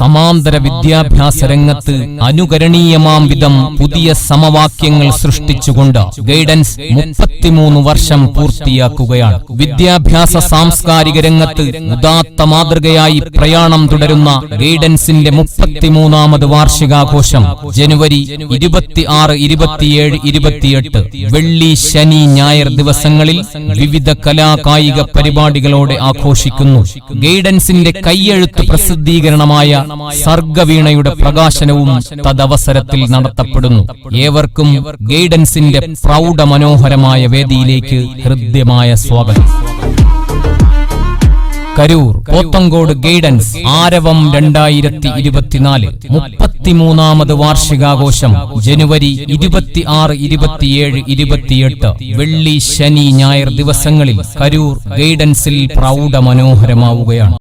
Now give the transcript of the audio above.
സമാന്തര വിദ്യാഭ്യാസ രംഗത്ത് അനുകരണീയമാം വിധം പുതിയ സമവാക്യങ്ങൾ സൃഷ്ടിച്ചുകൊണ്ട് ഗൈഡൻസ് മുപ്പത്തിമൂന്ന് വർഷം പൂർത്തിയാക്കുകയാണ്. വിദ്യാഭ്യാസ സാംസ്കാരിക രംഗത്ത് ഉദാത്ത മാതൃകയായി പ്രയാണം തുടരുന്ന ഗൈഡൻസിന്റെ മുപ്പത്തിമൂന്നാമത് വാർഷികാഘോഷം ജനുവരി ഇരുപത്തി ആറ് ഇരുപത്തിയേഴ് ഇരുപത്തിയെട്ട് വെള്ളി ശനി ഞായർ ദിവസങ്ങളിൽ വിവിധ കലാകായിക പരിപാടികളോടെ ആഘോഷിക്കുന്നു. ഗൈഡൻസിന്റെ കൈയെഴുത്ത് പ്രസിദ്ധീകരണമായ സർഗവീണയുടെ പ്രകാശനവും തദവസരത്തിൽ നടത്തപ്പെടുന്നു. ഏവർക്കും ഗൈഡൻസിന്റെ പ്രൗഢ മനോഹരമായ വേദിയിലേക്ക് ഹൃദ്യമായ സ്വാഗതം. കരൂർ പോത്തങ്കോട് ഗൈഡൻസ് ആരവം രണ്ടായിരത്തി ഇരുപത്തിനാല് മുപ്പത്തിമൂന്നാമത് വാർഷികാഘോഷം ജനുവരി ഇരുപത്തി ആറ് ഇരുപത്തിയേഴ് ഇരുപത്തിയെട്ട് വെള്ളി ശനി ഞായർ ദിവസങ്ങളിൽ കരൂർ ഗൈഡൻസിൽ പ്രൗഢ മനോഹരമാവുകയാണ്